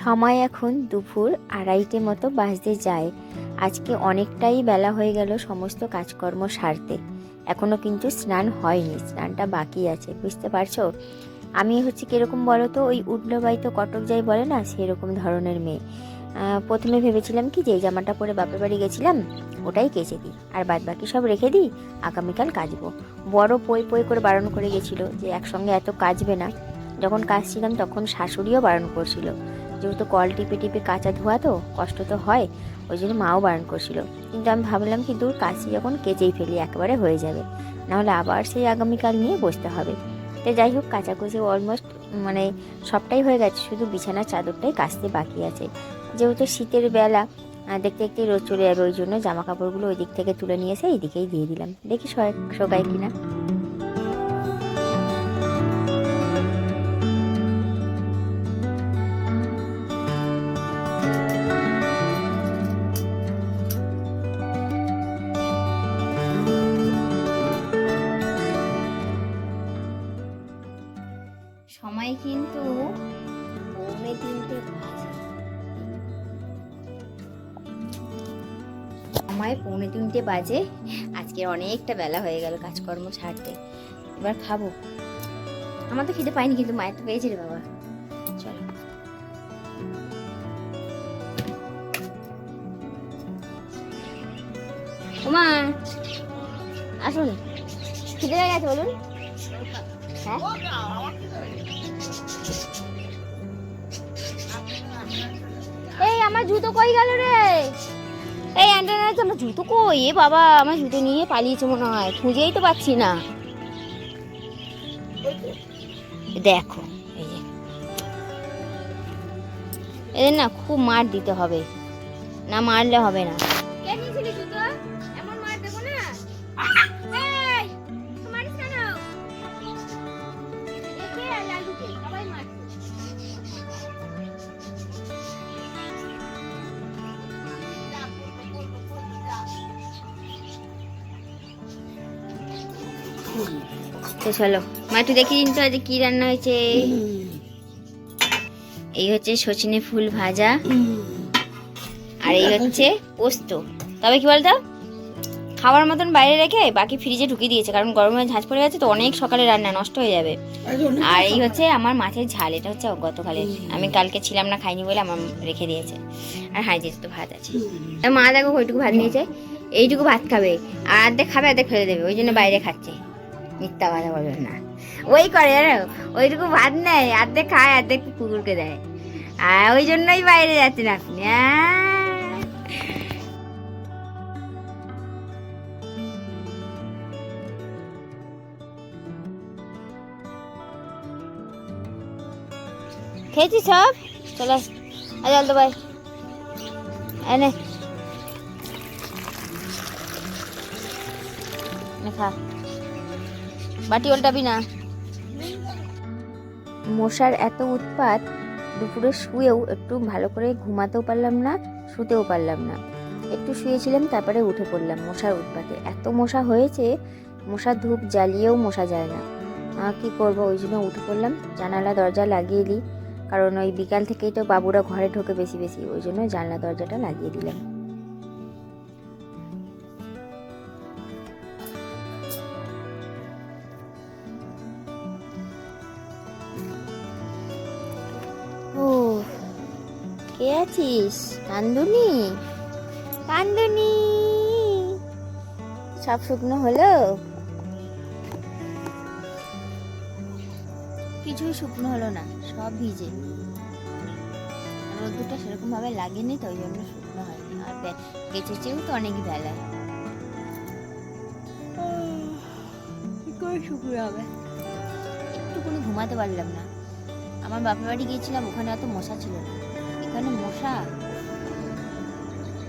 সময় এখন দুপুর আড়াইটে মতো বাজতে যায়। আজকে অনেকটাই বেলা হয়ে গেল সমস্ত কাজকর্ম সারতে। এখনও কিন্তু স্নান হয়নি, স্নানটা বাকি আছে, বুঝতে পারছ? আমি হচ্ছে কীরকম বলো তো ওই উঠল তো কটক যাই বলে না, সেরকম ধরনের মেয়ে। প্রথমে ভেবেছিলাম কি যে জামাটা পরে বাপের বাড়ি গেছিলাম, ওটাই কেচে দিই। আর বাদ বাকি সব রেখে দিই, আগামীকাল কাচবো। বড় পই পই করে বারণ করে গেছিল যে একসঙ্গে এত কাচবে না। যখন কাচছিলাম তখন শাশুড়িও বারণ করছিল। যেহেতু কল টিপে টিপে কাঁচা ধোয়া তো, কষ্ট তো হয়, ওই জন্য মাও বারণ করছিল। কিন্তু আমি ভাবলাম কি দূর কাশি যখন কেচেই ফেলি, একেবারে হয়ে যাবে। নাহলে আবার সেই আগামীকাল নিয়ে বসতে হবে। তো যাই হোক, কাচাকুচি অলমোস্ট মানে সবটাই হয়ে গেছে, শুধু বিছানার চাদরটাই কাচতে বাকি আছে। যেহেতু শীতের বেলা দেখতে দেখতে রোদ চলে যাবে, ওই জন্য জামা কাপড়গুলো ওই দিক থেকে তুলে নিয়ে এসে এইদিকেই দিয়ে দিলাম। দেখি শোকায় কিনা। সময় পৌনে তিনটে বাজে। আজকে অনেকটা বেলা হয়ে গেল কাজকর্ম ছাড়তে এবার খাব। আমার তো খিদে পাইনি কিন্তু মায়ের তো পেয়েছে রে বাবা। চলো। ওমা, আসুন। খিদে লেগে গেছে, বলুন। হ্যাঁ? এই, আমার জুতো কই গেল রে? এই অ্যান্টেনা আমার জুতো কই? এ বাবা, আমার জুতো নিয়ে পালিয়েছে মনে হয়। খুঁজেই তো পাচ্ছি না। দেখো এদের না খুব মার দিতে হবে। না মারলে হবে না। তো চলো, মা একটু দেখি দিন তো আজ কি রান্না হয়েছে। এই হচ্ছে সচিনে ফুল ভাজা, আর এই হচ্ছে পোস্ত। তবে কি বলতো, খাওয়ার মতন বাইরে রেখে বাকি ফ্রিজে ঢুকিয়ে দিয়েছে, কারণ গরমে ঝাঁঝ পড়ে গেছে তো অনেক সকালে রান্না নষ্ট হয়ে যাবে। আর এই হচ্ছে আমার মাছের ঝাল, এটা হচ্ছে গতকালের। আমি কালকে ছিলাম না, খাইনি বলে আমার রেখে দিয়েছে। আর হাই তো ভাত আছে। মা দেখো ওইটুকু ভাত নিয়েছে, এইটুকু ভাত খাবে, আর অর্ধেক খাবে, অর্ধেক ফেলে দেবে, ওই জন্য বাইরে খাচ্ছে। মিথ্যা কথা বলবে না। ওই করে জানো? ওইটুকু ভাত নেয়, অর্ধেক খায়, অর্ধেক কুকুরকে দেয়। আর ওই জন্যই বাইরে যাচ্ছেন আপনি আহ। খেয়েছি সব? চলে আজ জল তো ভাই এনে খা। বাটি উল্টাবি না। মশার এত উৎপাত, দুপুরে শুয়েও একটু ভালো করে ঘুমাতেও পারলাম না, শুতেও পারলাম না। একটু শুয়েছিলাম, তারপরে উঠে পড়লাম মশার উৎপাতে। এত মশা হয়েছে, মশার ধূপ জ্বালিয়েও মশা যায় না। কি করব? ওই জন্য উঠে পড়লাম। জানালা, দরজা লাগিয়ে দিই। কারণ ওই বিকাল থেকেই তো বাবুরা ঘরে ঢোকে বেশি বেশি। ওই জন্য জানলা, দরজাটা লাগিয়ে দিলাম। কে আছিস? কান্দুনি? কান্দুনি! সব শুকনো হলো? কিছুই শুকনো হলো না সব ভিজে। রোদ্দুরটা সেরকম ভাবে লাগেনি তো ওই জন্য শুকনো হয়নি। আর কেচেছেও তো অনেক বেলায় করে শুকনো হবে? একটুকুনি ঘুমাতে পারলাম না। আমার বাপের বাড়ি গিয়েছিলাম ওখানে এত মশা ছিল না। এখানে মশা?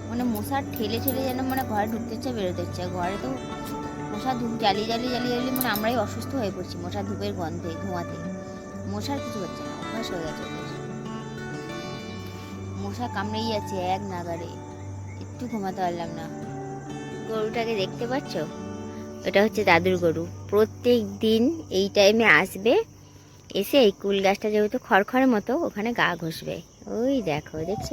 মানে মশার ঠেলে ঠেলে যেন মানে ঘরে ঢুকতে ইচ্ছে বেরোতে ইচ্ছে ঘরে তো মশা ধূপ জ্বালিয়ে জ্বালিয়ে জ্বালিয়ে জ্বালিয়ে মানে আমরাই অসুস্থ হয়ে পড়ছি মশা ধূপের গন্ধে, ধোঁয়াতে। মশার কিছু হচ্ছে না, অভ্যাস হয়ে গেছে মশা কামড়েই যাচ্ছে এক নাগারে একটু ঘুমাতে পারলাম না। গরুটাকে দেখতে পাচ্ছ? এটা হচ্ছে দাদুর গরু। প্রত্যেক দিন এই টাইমে আসবে, এসে এই কুল গাছটা যেহেতু খড়খড়ের মতো, ওখানে গা ঘষবে। ওই দেখো, দেখছ?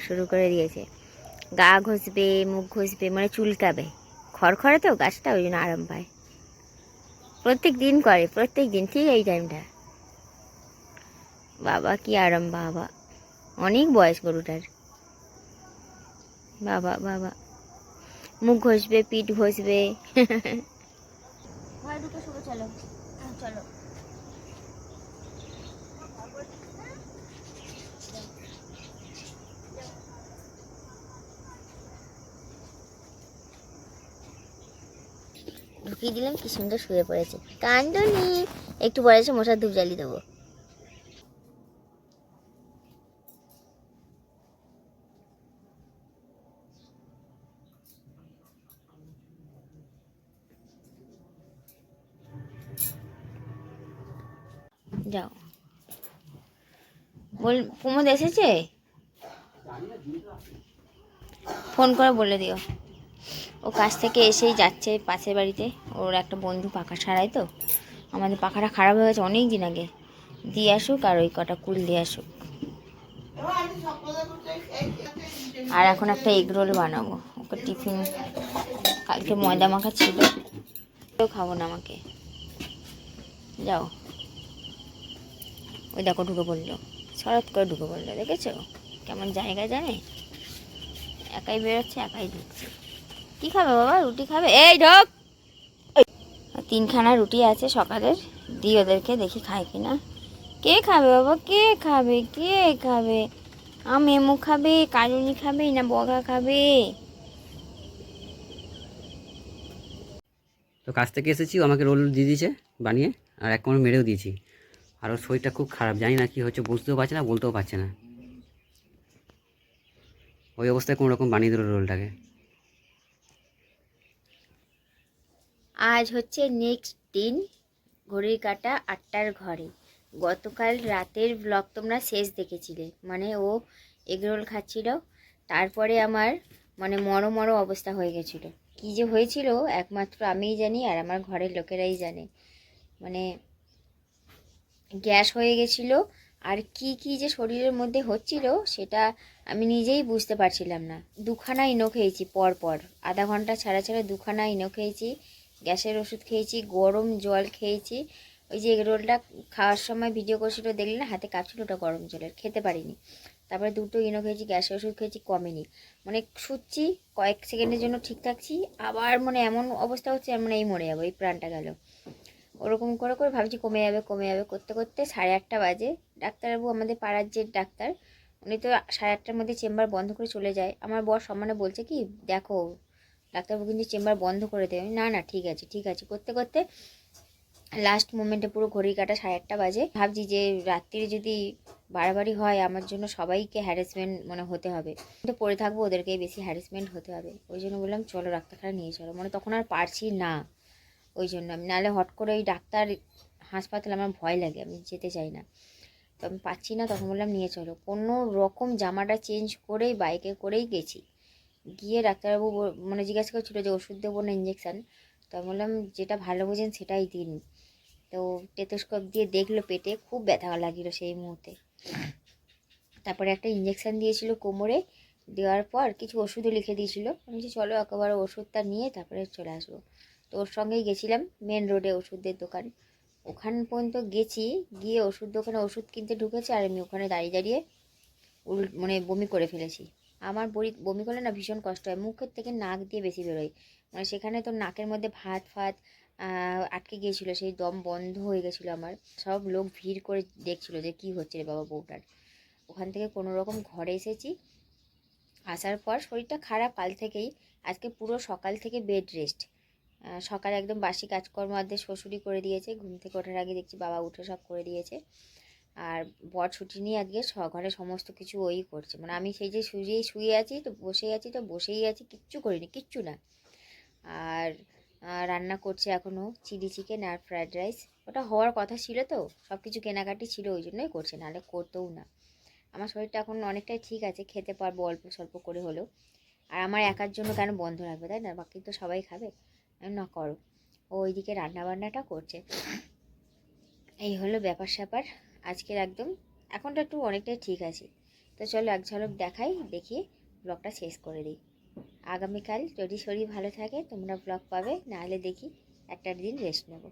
শুরু করে দিয়েছে। গা ঘষবে, মুখ ঘষবে মানে চুলকাবে। খড়খড়ে তো গাছটা, ওই জন্য আরাম পায়। প্রত্যেক দিন করে, প্রত্যেক দিন, ঠিক এই টাইমটা বাবা, কি আরাম, বাবা। অনেক বয়স গরুটার। বাবা বাবা। মুখ ঘষবে, পিঠ ঘষবে। চলো। চলো। ঢুকিয়ে দিলাম কি সুন্দর শুয়ে পড়েছে। কান্দনি, একটু পরে এসে মশার ধূপ জ্বালিয়ে দেবো। যাও। বল, কুমদ এসেছে? ফোন করে বলে দিও। ও কাছ থেকে এসেই যাচ্ছে পাশের বাড়িতে। ওর একটা বন্ধু পাখা সারায় তো। আমাদের পাখাটা খারাপ হয়ে গেছে অনেক দিন আগে। দিয়ে আসুক আর ওই কটা কুল দিয়ে আসুক। আর এখন একটা এগ রোল বানাবো। Okay tiffin. কালকে ময়দা মাখা ছিল। খাব না আমাকে। যাও। ওই দেখো ঢুকে পড়ল। শরৎ করে ঢুকে পড়ল, দেখেছ? কেমন জায়গা জানে? একাই বেরোচ্ছে, একাই ঢুকছে। কি খাবে বাবা? রুটি খাবে? এই ঢোক! তিনখানা রুটি আছে সকালের। দিই ওদেরকে দেখি খায় কি না কে খাবে বাবা? কে খাবে? কে খাবে? আম, এমু খাবে কাজুনি খাবে না বগা খাবে? তো কাছ থেকে এসেছি আমাকে রোল দিয়ে দিয়েছে বানিয়ে, আর এক কোমর মেরেও দিয়েছি। আর ওর শরীরটা খুব খারাপ, জানি না কি হচ্ছে, বুঝতেও পারছে না, বলতেও পারছে না। ওই অবস্থায় কোনো রকম বানিয়ে দিল রোলটাকে। আজ হচ্ছে নেক্সট দিন, ঘড়ির কাটা আটটার ঘরে। গতকাল রাতের ব্লগ তোমরা শেষ দেখেছিলে। মানে ও এগরোল খাচ্ছিল, তারপরে আমার মানে মরো মরো অবস্থা হয়ে গেছিল। কী যে হয়েছিল, একমাত্র আমিই জানি আর আমার ঘরের লোকেরাই জানে। মানে গ্যাস হয়ে গেছিল, আর কি কি যে শরীরের মধ্যে হচ্ছিল, সেটা আমি নিজেই বুঝতে পারছিলাম না। দুখানা ইনো খেয়েছি পর পর আধা ঘণ্টা ছাড়া ছাড়া দুখানা ইনো খেয়েছি। গ্যাসের ওষুধ খেয়েছি, গরম জল খেয়েছি। ওই যে এগ রোলটা খাওয়ার সময় ভিডিও করছিল দেখলে না? হাতে কাঁপছিল ওটা গরম জলের, খেতে পারিনি। তারপরে দুটো ইনো খেয়েছি, গ্যাসের ওষুধ খেয়েছি, কমেনি। মানে শুচ্ছি, কয়েক সেকেন্ডের জন্য ঠিক থাকছি, আবার মানে এমন অবস্থা হচ্ছে এমন এই মরে যাব, এই প্রাণটা গেল। ওরকম করে করে ভাবছি কমে যাবে কমে যাবে, করতে করতে সাড়ে আটটা বাজে। ডাক্তারবাবু আমাদের পাড়ার যে ডাক্তার, উনি তো সাড়ে আটটার মধ্যে চেম্বার বন্ধ করে চলে যায়। আমার বর সম্মানে বলছে কি, দেখো ডাক্তারবাবু কিন্তু চেম্বার বন্ধ করে দেবে না না, ঠিক আছে ঠিক আছে। করতে করতে লাস্ট মোমেন্টে পুরো ঘড়ি কাটা সাড়ে আটটা বাজে। ভাবছি যে রাত্রিরে যদি বাড়াবাড়ি হয়, আমার জন্য সবাইকে হ্যারাসমেন্ট মানে হতে হবে। তো পড়ে থাকব ওদেরকে বেশি হ্যারাসমেন্ট হতে হবে। ওই জন্য বললাম, চলো ডাক্তারখানা নিয়ে চলো। মানে তখন আর পারছি না ওই জন্য। আমি, নাহলে হট করে ওই ডাক্তার হাসপাতাল আমার ভয় লাগে, আমি যেতে চাই না। তো আমি পাচ্ছি না, তখন বললাম, নিয়ে চলো। কোনো রকম জামাটা চেঞ্জ করেই বাইকে করেই গেছি। গিয়ে ডাক্তারবাবু মানে জিজ্ঞাসা করছিল যে ওষুধ দেবো না ইঞ্জেকশান তো আমি বললাম, যেটা ভালো বোঝেন সেটাই দিন। তো টেথোস্কোপ দিয়ে দেখল পেটে, খুব ব্যথা লাগিল সেই মুহূর্তে। তারপরে একটা ইঞ্জেকশান দিয়েছিল কোমরে, দেওয়ার পর কিছু ওষুধও লিখে দিয়েছিল। আমি বলছি, চলো একেবারে ওষুধটা নিয়ে তারপরে চলে আসব। তো ওর সঙ্গেই গেছিলাম মেন রোডে ওষুধের দোকান। ওখান পর্যন্ত গেছি, গিয়ে ওষুধ দোকানে ওষুধ কিনতে ঢুকেছি আর আমি ওখানে দাঁড়িয়ে দাঁড়িয়ে উল মানে বমি করে ফেলেছি। আমার বড়ি, বমি করলে না ভীষণ কষ্ট হয়। মুখের থেকে নাক দিয়ে বেশি বেরোয়। মানে সেখানে তো নাকের মধ্যে ভাত, ফাত আটকে গিয়েছিল, সেই দম বন্ধ হয়ে গেছিল আমার। সব লোক ভিড় করে দেখছিল যে কি হচ্ছে রে বাবা বউটার। ওখান থেকে কোনো রকম ঘরে এসেছি। আসার পর শরীরটা খারাপ কাল থেকেই। আজকে পুরো সকাল থেকে বেড রেস্ট সকালে একদম বাসি কাজকর্ম আদের শ্বশুরই করে দিয়েছে। ঘুম থেকে ওঠার আগে দেখছি বাবা উঠে সব করে দিয়েছে। আর বর ছুটি নিয়ে আজকে ঘরে সমস্ত কিছু ওই করছে। মানে আমি সেই যে শুয়েই শুয়ে আছি, তো বসেই আছি, তো বসেই আছি, কিচ্ছু করিনি, কিচ্ছু না। আর রান্না করছে এখনও চিলি চিকেন আর ফ্রায়েড রাইস। ওটা হওয়ার কথা ছিল তো সব কিছু কেনাকাটি ছিল, ওই জন্যই করছে, নাহলে করতেও না। আমার শরীরটা এখন অনেকটাই ঠিক আছে, খেতে পারব অল্প স্বল্প করে হলেও। আর আমার একার জন্য কেন বন্ধ রাখবে, তাই না? বাকি তো সবাই খাবে। না, করো। ও ওইদিকে রান্না বান্নাটা করছে। এই হলো ব্যাপার স্যাপার আজকের একদম, এখনটা একটু অনেকটাই ঠিক আছে। তো চলো এক ঝলক দেখাই দেখিয়ে ব্লগটা শেষ করে দিই। আগামীকাল যদি শরীর ভালো থাকে, তোমরা ব্লগ পাবে, নাহলে দেখি একটা দিন রেস্ট নেব।